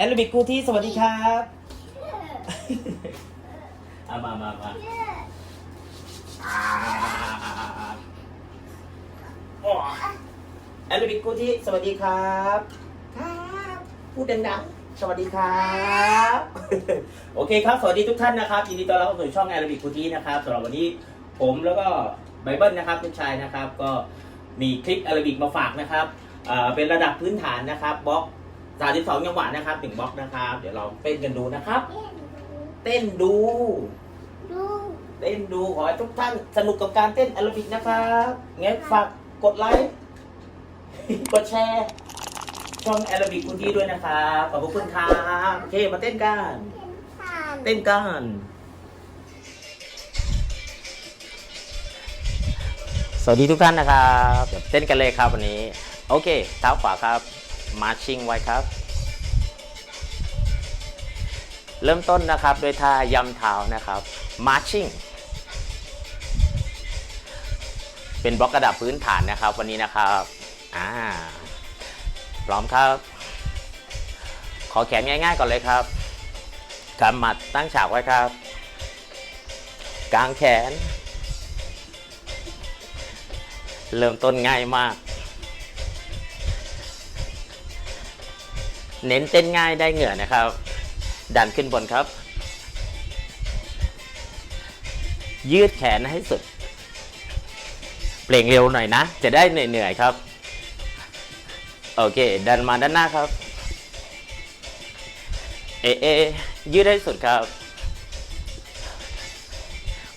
แอโรบิกครูที่สวัสดีครับเอามามามาอ่าโอ้แอโรบิกครูที่สวัสดีครับ ครับพูดดังๆสวัสดีครับ โอเคครับ สวัสดีทุกท่านนะครับยินดีต้อนรับเข้าสู่ช่องแอโรบิกครูที่นะครับสำหรับวันนี้ผมแล้วก็ไบเบิลนะครับลูกชายนะครับ ก็มีคลิปแอโรบิกมาฝากนะครับเอ่อเป็นระดับพื้นฐานนะครับบล็อก 32จังหวะนะครับหนึ่งบล็อกนะครับ เดี๋ยวเราเต้นกันดูนะครับ เต้นดู ดูเต้นดูขอให้ทุกท่านสนุกกับการเต้นแอโรบิกนะครับงั้นฝากกดไลค์ กดแชร์ ช่องแอโรบิกคุณที่ด้วยนะครับขอบพระคุณครับโอเคมาเต้นกันผ่านเต้นกันสวัสดีทุกท่านนะครับเดี๋ยวเต้นกันเลยครับวันนี้ โอเค เท้าขวาครับ มาร์ชิ่งไว้ครับ เริ่มต้นนะครับด้วยท่ายำเท้านะครับมาร์ชิ่งเป็นบล็อกกระดับพื้นฐานนะครับ วันนี้นะครับอ่าพร้อมครับ ขอแขนง่ายๆก่อนเลยครับกำหมัดตั้งฉากไว้ครับกางแขน เริ่มต้นง่ายมาก เน้นเต้นง่ายได้เหงื่อนะครับ ดันขึ้นบนครับ ยืดแขนให้สุด เปล่งเร็วหน่อยนะ จะได้เหนื่อยๆครับ โอเค ดันมาด้านหน้าครับ เอเอยืดให้สุดครับ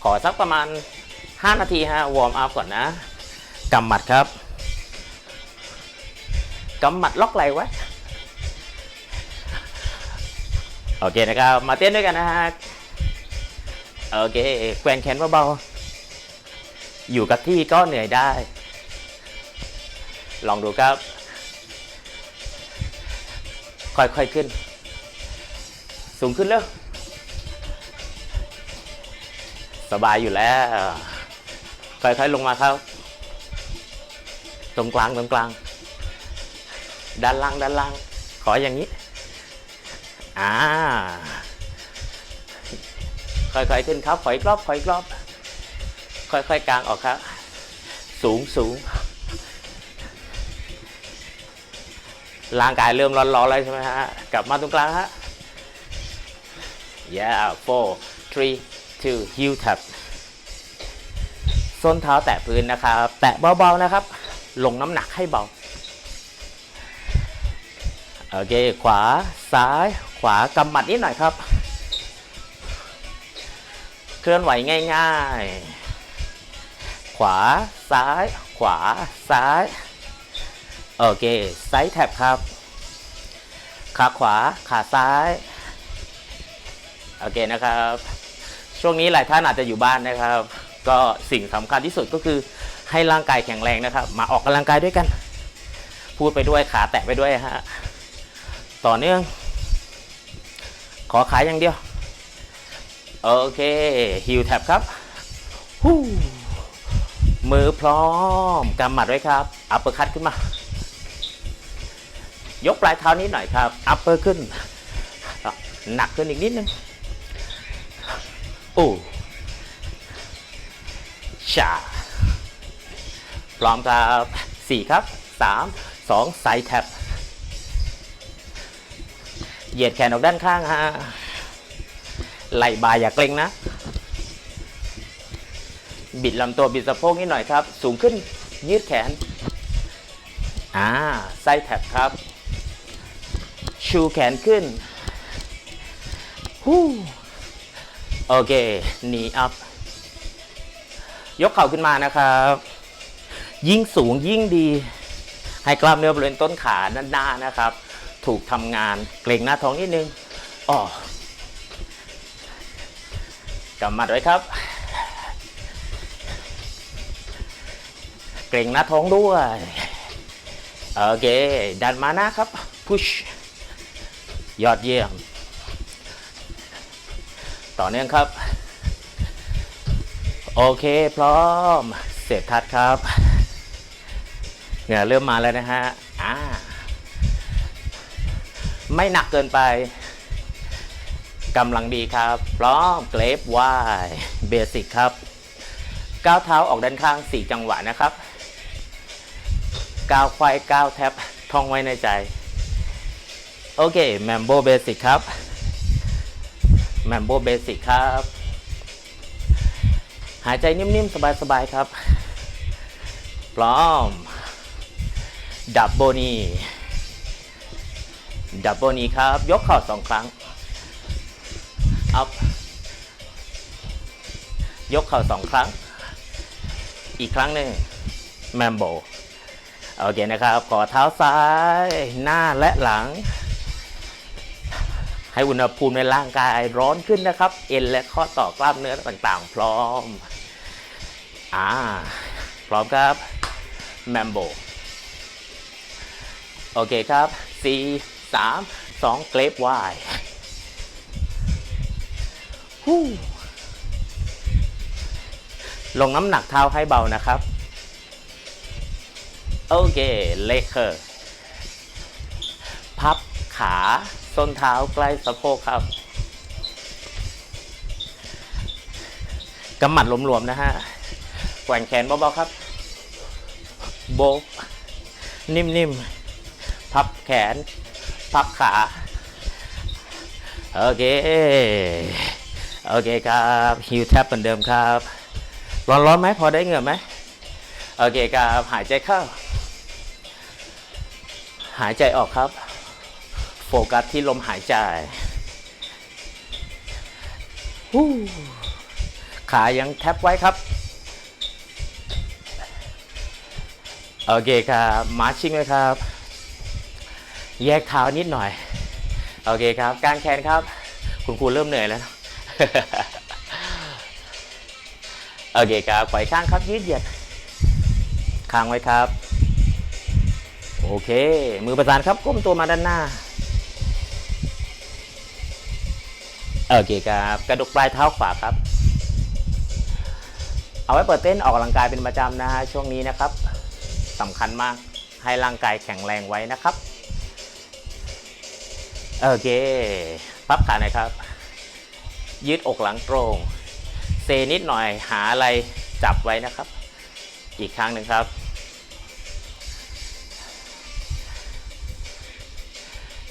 ขอสักประมาณ 5 นาทีฮะวอร์มอัพก่อนนะกำหมัดครับกำหมัดล็อกไหลไว้ โอเคนะครับ มาเต้นด้วยกันนะฮะ โอเคแกว่งแขนเบาๆ อยู่กับที่ก็เหนื่อยได้ ลองดูครับ ค่อยๆขึ้น สูงขึ้นเร็ว สบายอยู่แล้ว ค่อยๆลงมาครับ ตรงกลางตรงกลาง ด้านล่างด้านล่าง ขออย่างนี้ อ่า ค่อยๆขึ้นครับขออีกรอบขออีกรอบ ค่อยๆกลางออกครับ สูงสูงร่างกายเริ่มร้อนๆแล้วใช่ไหมฮะ กลับมาตรงกลางฮะ yeah four three two heel tap ส้นเท้าแตะพื้นนะครับ แตะเบาๆนะครับ ลงน้ำหนักให้เบา โอเค ขวาซ้าย ขวากำหมัดนิดหน่อยครับ เคลื่อนไหวง่าย ๆ ขวาซ้าย ขวาซ้าย โอเคไซด์แท็บครับ ขาขวาขาซ้าย โอเคนะครับ ช่วงนี้หลายท่านอาจจะอยู่บ้านนะครับ ก็สิ่งสำคัญที่สุดก็คือให้ร่างกายแข็งแรงนะครับ มาออกกำลังกายด้วยกัน พูดไปด้วยขาแตะไปด้วยฮะ ต่อเนื่อง ขอขายอย่างเดียว โอเคฮิวแท็บครับฮู้มือพร้อมกำหมัดไว้ครับ อัปเปอร์คัตขึ้นมา ยกปลายเท้านิดหน่อยครับ อัปเปอร์ขึ้น หนักขึ้นอีกนิดนึงโอ้ชาพร้อมครับสี่ครับสามสองไซด์แท็บ เหยียดแขนออกด้านข้างฮะไหล่บ่าอย่าเกร็งนะ บิดลำตัวบิดสะโพกนิดหน่อยครับ สูงขึ้นยืดแขน อ่าไซด์แท็บครับ ชูแขนขึ้นฮู้โอเค หนีอัพ ยกเข่าขึ้นมานะครับ ยิ่งสูงยิ่งดี ให้กล้ามเนื้อบริเวณต้นขาด้านหน้านะครับ ถูกทำงานเกร็งหน้าท้องนิดนึงอ๋อกำมัดไว้ครับ เกร็งหน้าท้องด้วย โอเค ดันมาหน้าครับ พุช ยอดเยี่ยม ต่อเนื่องครับ โอเค พร้อม เสร็จทัดครับ เหงื่อเริ่มมาแล้วนะฮะ ไม่หนักเกินไปกำลังดีครับพร้อมเกรฟวายเบสิกครับก้าวเท้าออกด้านข้าง 4 จังหวะนะครับก้าวควายก้าวแท็บท่องไว้ในใจ โอเคแมมโบเบสิกครับแมมโบเบสิกครับ หายใจนิ่มๆ สบายๆ ครับ พร้อม ดับโบนี ดับโบนีครับ ยกเข่าสองครั้ง อัพ ยกเข่าสองครั้ง อีกครั้งหนึ่งแมมโบโอเคนะครับ ขอเท้าซ้ายหน้าและหลัง ให้อุณหภูมิในร่างกายร้อนขึ้นนะครับ เอ็นและข้อต่อกล้ามเนื้อต่างๆ พร้อม อ่า พร้อมครับ แมมโบโอเคครับ 4 3 2เกรฟวายฮู้ลงน้ำหนักเท้าให้เบานะครับ โอเค เลเคอร์ พับขาส้นเท้าใกล้สะโพกครับกำหมัดหลวมๆนะฮะแกว่งแขนเบาๆครับ โบกนิ่มๆ พับแขน พับขา โอเค โอเคครับฮิวแทบเหมือนเดิมครับ ร้อนๆไหมพอได้เหงื่อไหมโอเคครับหายใจเข้า หายใจออกครับ โฟกัสที่ลมหายใจหูขายังแทบไว้ครับโอเคครับมาร์ชิ่งเลยครับ แยกเท้านิดหน่อย โอเคครับ การแขนครับ คุณครูเริ่มเหนื่อยแล้ว โอเคครับปล่อยข้างครับยืดเหยียดค้างไว้ครับ โอเค มือประสานครับก้มตัวมาด้านหน้า โอเคครับ กระดกปลายเท้าขวาครับ เอาไว้เปิดเต้นออกกำลังกายเป็นประจำนะฮะช่วงนี้นะครับสำคัญมากให้ร่างกายแข็งแรงไว้นะครับ โอเค พับขาหน่อยครับ ยืดอกหลังตรง เซนิดหน่อยหาอะไรจับไว้นะครับ อีกครั้งหนึ่งครับ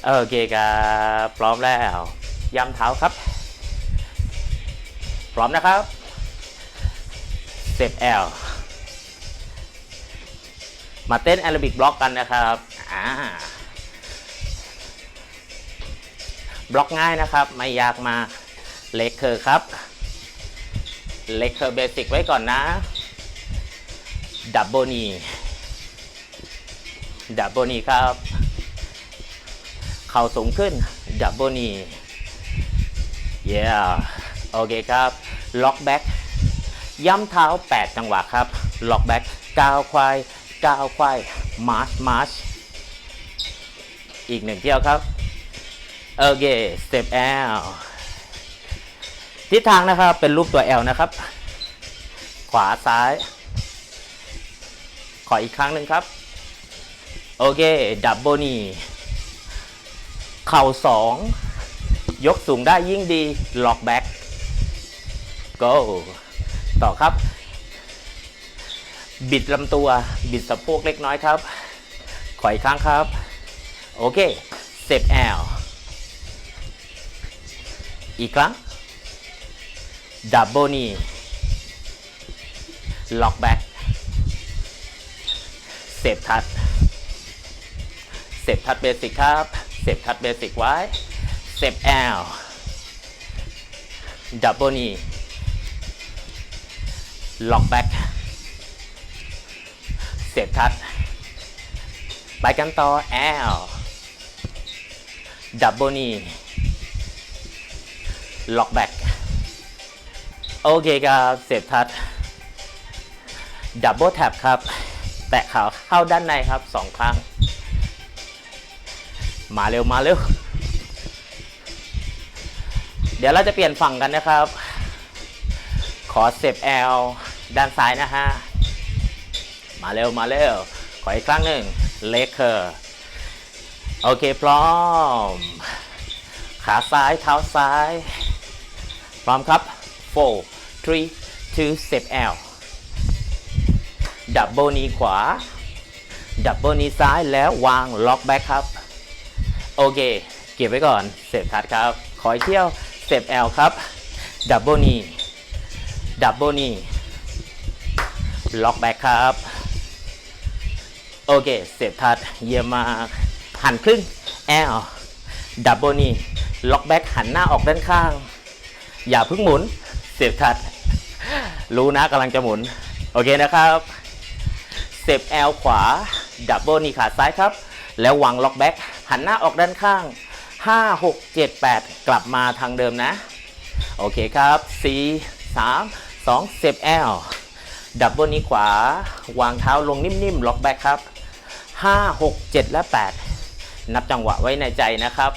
โอเคครับ พร้อมแล้ว ย้ำเท้าครับ พร้อมนะครับเซฟแอลมาเต้นแอโรบิกบล็อกกันนะครับ อ่า บล็อกง่ายนะครับ ไม่ยากมาเล็กเคอร์ครับเล็กเคอร์เบสิกไว้ก่อนนะ ดับเบิลนีดับเบิลนีครับ เข่าสูงขึ้น ดับเบิลนีเย้โอเคครับ ล็อกแบ็กย้ำเท้า 8 จังหวะครับ ล็อกแบ็กก้าวควายก้าวควายมาร์ชมาร์ชอีกหนึ่งเที่ยวครับ โอเคสเต็ป L ทิศทางนะครับ เป็นรูปตัว L นะครับ ขวาซ้าย ขออีกครั้งหนึ่งครับ โอเค ดับเบิลนีเข่าสองยกสูงได้ยิ่งดี ล็อกแบ็ก go ต่อครับ บิดลำตัว บิดสะโพกเล็กน้อยครับ ขออีกครั้งครับ โอเค เซฟแอล อีกครั้งดับเบิลนีล็อกแบ็กเซฟทัดเซฟทัดเบสิกครับเซฟทัดเบสิกไว้เซฟแอลดับเบิลนีล็อกแบ็กเซฟทัดไปกันต่อ L ดับเบิลนี ล็อกแบ็กโอเคครับเซฟทัดดับเบิลแท็บครับ แตะขาเข้าด้านในครับสองครั้ง มาเร็วมาเร็ว เดี๋ยวเราจะเปลี่ยนฝั่งกันนะครับ ขอเซฟ L ด้านซ้ายนะฮะ มาเร็วมาเร็ว ขออีกครั้งหนึ่งเลคเคอร์โอเคพร้อม ขาซ้ายเท้าซ้าย พร้อมครับ four three two step L ดับเบิลนีขวา ดับเบิลนีซ้ายแล้ววางล็อกแบ็คครับ โอเค เก็บไว้ก่อนเสพทัดครับ ขออีกเที่ยวสเต็ป L ครับ ดับเบิลนีดับเบิลนีล็อกแบ็คครับ โอเคเสพทัดเยี่ยมมากหันครึ่ง L ดับเบิลนีล็อกแบ็คหันหน้าออกด้านข้าง อย่าเพิ่งหมุนเสพทัด รู้นะกำลังจะหมุน โอเคนะครับเสพ L ขวา ดับเบิลนีขาซ้ายครับ แล้ววางล็อกแบ็คหันหน้าออกด้านข้าง 5 6 7 8 กลับมาทางเดิมนะ โอเคครับ 4 3 2เซฟ L ดับเบิลนี้ขวา วางเท้าลงนิ่มๆล็อกแบ็คครับ 5 6 7 และ 8 นับจังหวะไว้ในใจนะครับ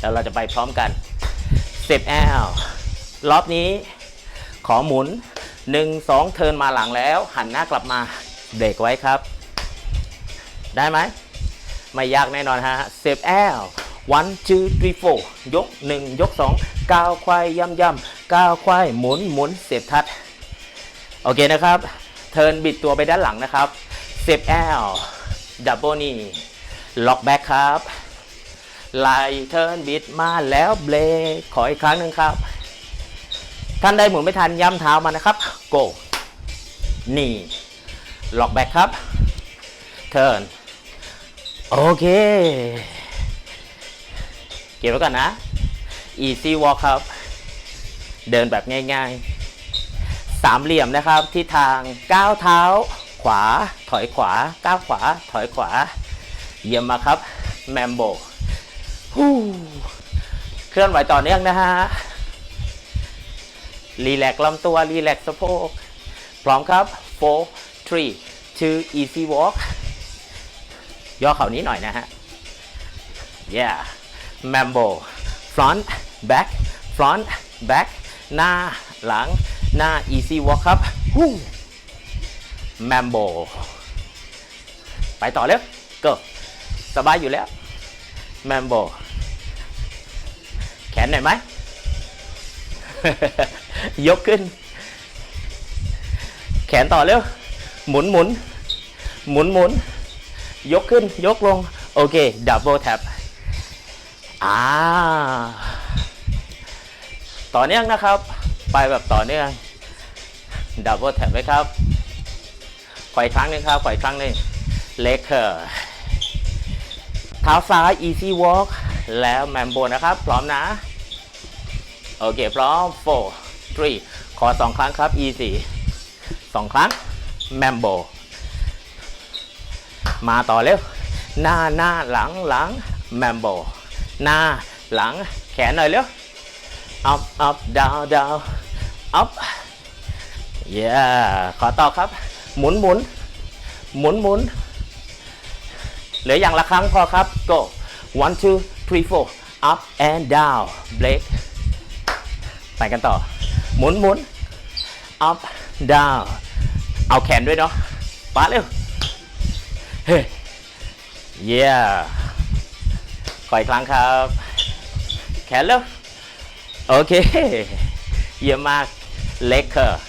แล้วเราจะไปพร้อมกันเซฟ L รอบนี้ ขอหมุน 1 2 เทิร์นมาหลังแล้ว หันหน้ากลับมาเบรกไว้ครับ ได้ไหม ไม่ยากแน่นอนฮะเซฟแอล one two three four ยก 1 ยก 2 ก้าวควายย่ำย่ำก้าวควายหมุนหมุนเซฟทัด โอเคนะครับ เทิร์นบิดตัวไปด้านหลังนะครับเซฟแอลดับเบิลนี่ล็อกแบ็คครับไล่เทิร์นบิดมาแล้วเบรกขออีกครั้งหนึ่งครับ ท่านใดหมุนไม่ทันย้ำเท้ามานะครับ go นี่ล็อกแบ็คครับเทิร์นโอเคเก็บไว้ก่อนนะ easy walk ครับ เดินแบบง่ายๆ สามเหลี่ยมนะครับที่ทางก้าวเท้า ขวาถอยขวาก้าวขวาถอยขวา เยี่ยมมาครับแมมโบฮู้เคลื่อนไหวต่อเนื่องนะฮะ รีแลกซ์ลำตัว รีแลกซ์สะโพก พร้อมครับ four three two easy walk ย่อเข่านี้หน่อยนะฮะ yeah mambo front back front back หน้าหลัง หน้า easy walk ครับ mambo ไปต่อเร็ว go สบายอยู่แล้ว mambo แขนหน่อยไหม ยกขึ้น แขนต่อเร็ว หมุนหมุนหมุนหมุนยกขึ้น ยกลง โอเค ดับเบิลแท็บอ่าต่อเนื่องนะครับ ไปแบบต่อเนื่อง ดับเบิลแท็บไว้ครับขออีกครั้งหนึงครับขออีกครั้งหนึงเล็กเคอร์เท้าซ้าย easy walk แล้วแมมโบนะครับ พร้อมนะ โอเค พร้อม four three ขอสองครั้งครับ easy สองครั้งแมมโบมาต่อเร็ว หน้าหน้าหลังหลังแมมโบหน้าหลังแขนหน่อยเร็ว up up down down up yeah ขอต่อครับ หมุนหมุนหมุนหมุนเหลืออย่างละครั้งพอครับ go one two three four up and down break ไปกันต่อ หมุนหมุน up down เอาแขนด้วยเนาะปาเร็ว เฮ้ยเยี่ขออีกครั้งครับ แขนเร็ว โอเค เยี่ยมมาก เล็กเคอร์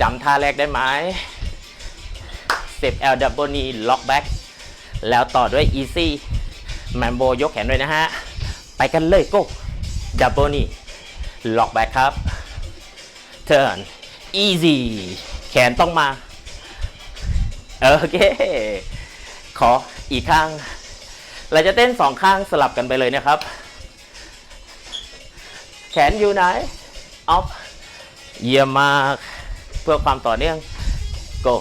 จำท่าแรกได้ไหมเซฟ L double knee lock back แล้วต่อด้วย easy แมมโบยกแขนด้วยนะฮะ ไปกันเลย go double knee lock back ครับ turn easy แขนต้องมา โอเค ขออีกข้าง เราจะเต้นสองข้างสลับกันไปเลยนะครับ แขนอยู่ไหน ออฟ เยี่ยมมาก เพื่อความต่อเนื่อง go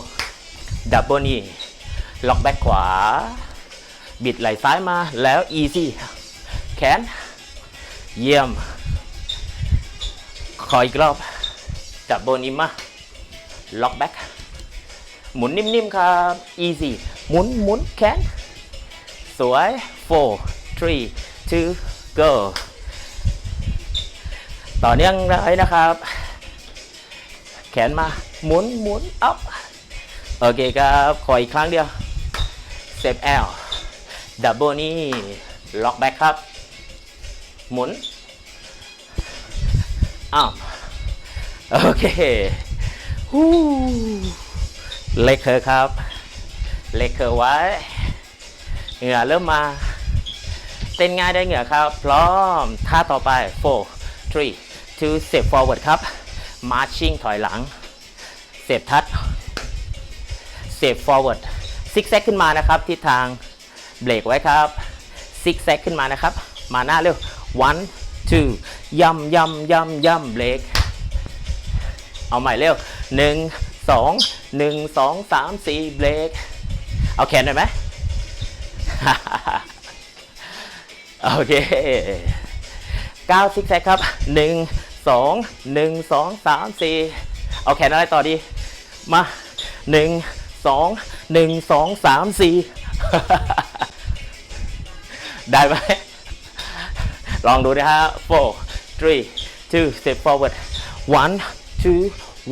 ดับเบิลนี่ล็อกแบ็คขวา บิดไหล่ซ้ายมาแล้ว easy แขน เยี่ยม ขออีกรอบดับเบิลนี้มาล็อกแบ็คหมุนนิ่มๆครับ easy หมุนหมุนแขน สวย four three two go ต่อเนื่องเลยนะครับ แขนมา หมุนหมุน up โอเคครับ ขออีกครั้งเดียว step L ดับเบิลนี่ล็อกแบ็คครับ หมุน อ้าวโอเคฮู้เล็กเคอร์ครับ เล็กเคอร์ไว้ เหงื่อเริ่มมา เต้นง่ายได้เหงื่อครับ พร้อม ท่าต่อไป four three two step forward ครับ marching ถอยหลัง เสพทัด เสพ forward ซิกแซกขึ้นมานะครับทิศทางเบรกไว้ครับซิกแซกขึ้นมานะครับ มาหน้าเร็ว one two ย่ำย่ำย่ำย่ำเบรกเอาใหม่เร็วหนึ่งสองหนึ่งสองสามสี่เบรกเอาแขนหน่อยไหมโอเคเก้าซิกแซกครับหนึ่งสองหนึ่งสองสามสี่เอาแขนอะไรต่อดี มาหนึ่งสองหนึ่งสองสามสี่ได้ไหม ลองดูนะฮะ four three two step forward one two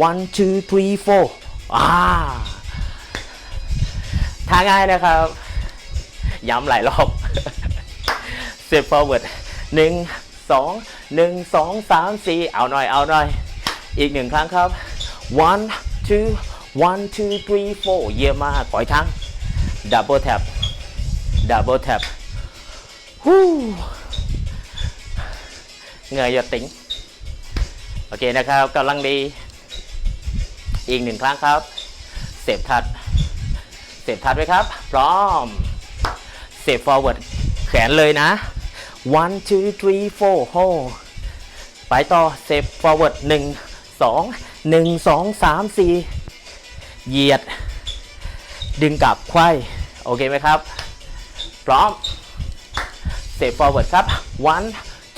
one two three four อ่าท่าง่ายนะครับ ย้ำหลายรอบ step forward หนึ่งสองหนึ่งสองสามสี่เอาหน่อย เอาหน่อย อีกหนึ่งครั้งครับ one two one two three four เยี่ยมมากปล่อยทั้ง double tap double tap ฮู้ เหงื่ออย่าติ๋งโอเคนะครับกำลังดี อีกหนึ่งครั้งครับ เสพทัด เสพทัดไว้ครับ พร้อม เสพ forward แขนเลยนะ one two three four โฮไปต่อเสพ forward 1 2 1 2 3 4เหยียด ดึงกลับไขว้โอเคไหมครับ พร้อมเสพ forward ครับ one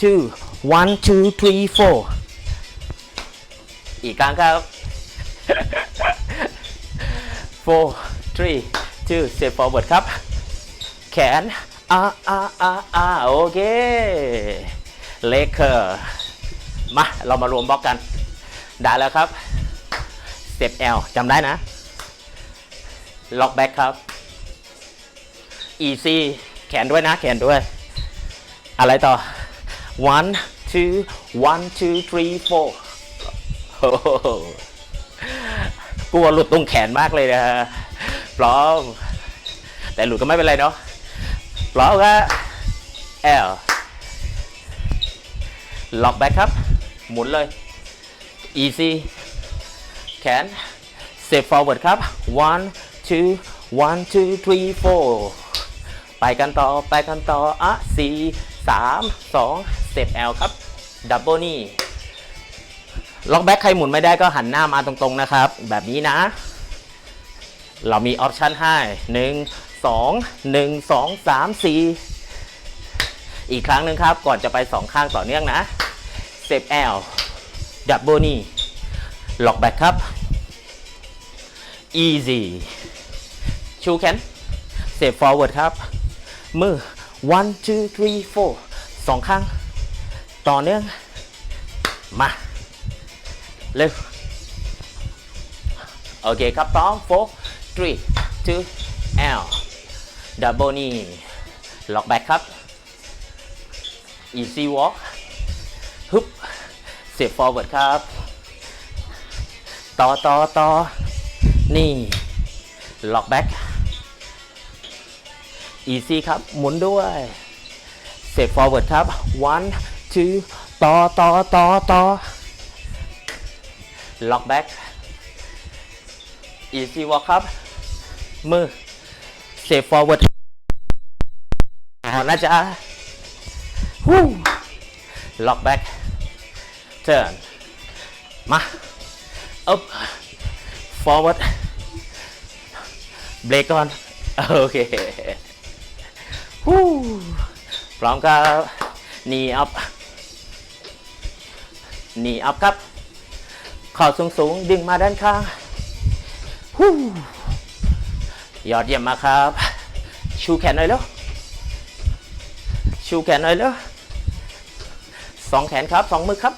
two one two three four อีกครั้งครับ four three two step forward ครับ แขนอ่าอ่าอ่าอ่าโอเค เลคเคอร์มา เรามารวมบล็อกกัน ได้แล้วครับ step L จำได้นะ ล็อกแบ็คครับ easy แขนด้วยนะ แขนด้วย อะไรต่อ one two one two three four โอ้โหกลัวหลุดตรงแขนมากเลยนะฮะพร้อม แต่หลุดก็ไม่เป็นไรเนาะพร้อมครับ L ล็อกแบ็คครับ หมุนเลย easy แขน step forward ครับ one two one two three four ไปกันต่อ ไปกันต่อ อะสี่ สามสอง step L ครับ double นี่ล็อกแบ็คใครหมุนไม่ได้ก็หันหน้ามาตรงๆนะครับ แบบนี้นะ เรามีออปชันให้หนึ่งสองหนึ่งสองสามสี่อีกครั้งหนึ่งครับ ก่อนจะไปสองข้างต่อเนื่องนะ step L double นี่ล็อกแบ็คครับ easy ชูแขน step forward ครับ มือ one two three four สองข้าง ต่อเนื่อง มา เร็ว โอเคครับพร้อม four three two L double knee ล็อกแบ็คครับ easy walk ฮึบ step forward ครับ ต่อต่อต่อนี่ ล็อกแบ็ค easy ครับ หมุนด้วย step forward ครับ one two ต่อต่อต่อต่อล็อกแบ็ก easy walk ครับ มือ step forward เอานะจ๊ะฮู้ล็อกแบ็ก turn มา up forward เบรกก่อน โอเค ฮู้พร้อมครับ knee up knee up ครับข่าสูงสูงดึงมาด้านข้างฮู้ยอดเยี่ยมมากครับ ชูแขนหน่อยเร็วชูแขนหน่อยเร็วสองแขนครับสองมือครับ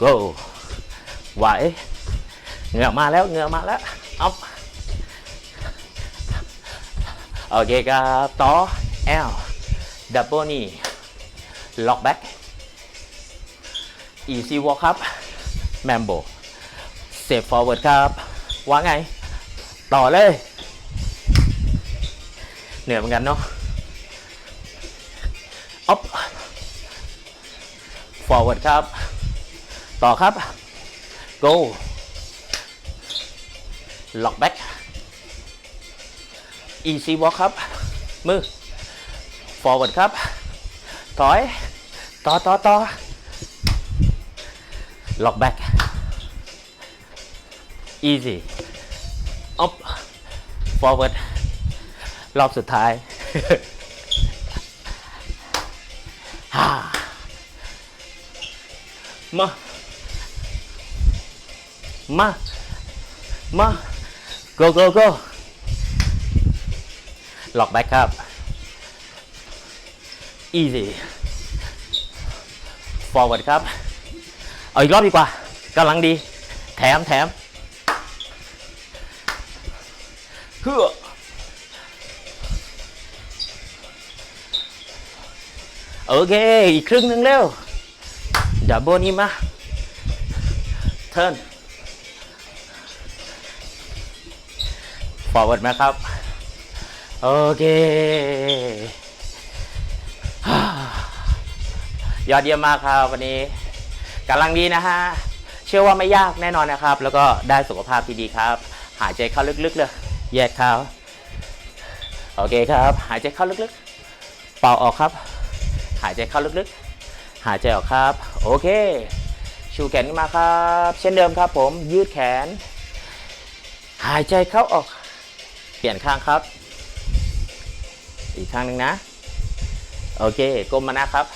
go ไหวเหงื่อมาแล้วเหงื่อมาแล้ว up โอเคครับต่อ L double knee lock back easy walk ครับ mambo step forward ครับว่าไง ต่อเลย เหนื่อยเหมือนกันเนาะ up forward ครับ ต่อครับ go lock back easy walk ครับ มือ forward ครับ ถอย ต่อต่อต่อ lock back easy up forward รอบสุดท้ายฮ่ามา มา มา go go go ล็อกแบ็คครับ easy forward ครับ เอาอีกรอบดีกว่ากำลังดี แถมแถมเฮือโอเค อีกครึ่งหนึ่งเร็ว ดับเบิลนี้มา เทิร์น forward มาครับ โอเค ยอดเยี่ยมมากครับวันนี้กำลังดีนะฮะ เชื่อว่าไม่ยากแน่นอนนะครับ แล้วก็ได้สุขภาพที่ดีครับ หายใจเข้าลึกๆเลย แยกเข้าโอเคครับ หายใจเข้าลึกๆ เป่าออกครับ หายใจเข้าลึกๆ หายใจออกครับ โอเค ชูแขนขึ้นมาครับ เช่นเดิมครับผม ยืดแขน หายใจเข้าออก เปลี่ยนข้างครับ อีกข้างหนึ่งนะ โอเคก้มมานะครับ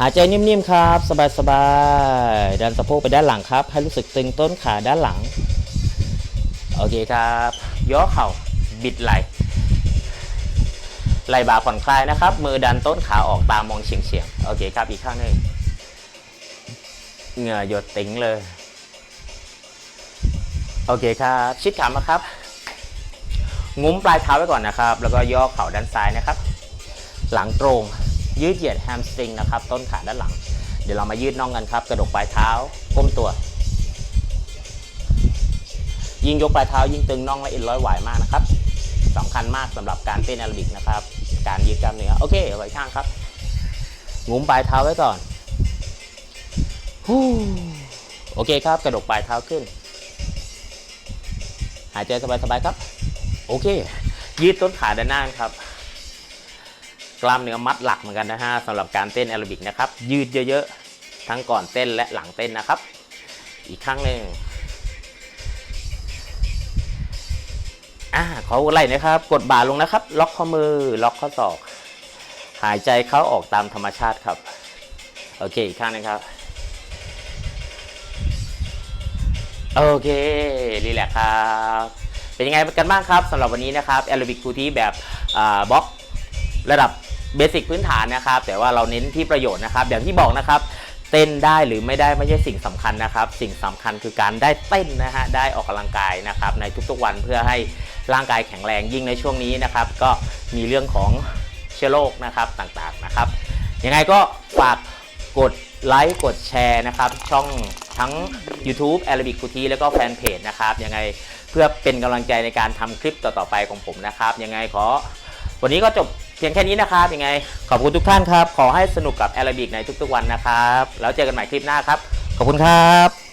หายใจนิ่มๆครับ สบายๆดันสะโพกไปด้านหลังครับ ให้รู้สึกตึงต้นขาด้านหลัง โอเคครับ ย่อเข่าบิดไหล่ไหล่บ่าผ่อนคลายนะครับ มือดันต้นขาออกตามมองเฉียงๆโอเคครับอีกข้างหนึ่งเหงื่อหยดติ๋งเลย โอเคครับ ชิดขามาครับ งุ้มปลายเท้าไว้ก่อนนะครับ แล้วก็ย่อเข่าด้านซ้ายนะครับ หลังตรง ยืดเหยียดแฮมสตริงนะครับ ต้นขาด้านหลัง เดี๋ยวเรามายืดน่องกันครับ กระดกปลายเท้า ก้มตัว ยิ่งยกปลายเท้ายิ่งตึงน่องและเอ็นร้อยหวายมากนะครับสำคัญมากสำหรับการเต้นแอโรบิกนะครับ การยืดกล้ามเนื้อ โอเคไว้ข้างครับ งุ้มปลายเท้าไว้ก่อนฮู้โอเคครับ กระดกปลายเท้าขึ้น หายใจสบายๆครับ โอเค ยืดต้นขาด้านหน้าครับ กล้ามเนื้อมัดหลักเหมือนกันนะฮะสำหรับการเต้นแอโรบิกนะครับ ยืดเยอะๆ ทั้งก่อนเต้นและหลังเต้นนะครับ อีกครั้งหนึ่งอ่าขอไหล่นะครับ กดบ่าลงนะครับ ล็อกข้อมือ ล็อกข้อศอก หายใจเข้าออกตามธรรมชาติครับ โอเค อีกครั้งหนึงครับ โอเครีแลกครับ เป็นยังไงกันบ้างครับสำหรับวันนี้นะครับแอโรบิกคูที่แบบบล็อกระดับเบสิกพื้นฐานนะครับ แต่ว่าเราเน้นที่ประโยชน์นะครับ อย่างที่บอกนะครับ เต้นได้หรือไม่ได้ไม่ใช่สิ่งสำคัญนะครับ สิ่งสำคัญคือการได้เต้นนะฮะได้ออกกำลังกายนะครับ ในทุกๆวันเพื่อให้ร่างกายแข็งแรงยิ่งในช่วงนี้นะครับ ก็มีเรื่องของเชื้อโรคนะครับต่างๆนะครับยังไงก็ฝากกดไลค์กดแชร์นะครับ ช่องทั้ง YouTube Arabic กูทีแล้วก็แฟนเพจนะครับยังไง พื่อเป็นกำลังใจในการทำคลิปต่อๆไปของผมนะครับ ยังไงขอ วันนี้ก็จบเพียงแค่นี้นะครับ ยังไง ขอบคุณทุกท่านครับ ขอให้สนุกกับแอโรบิกในทุกๆวันนะครับ แล้วเจอกันใหม่คลิปหน้าครับ ขอบคุณครับ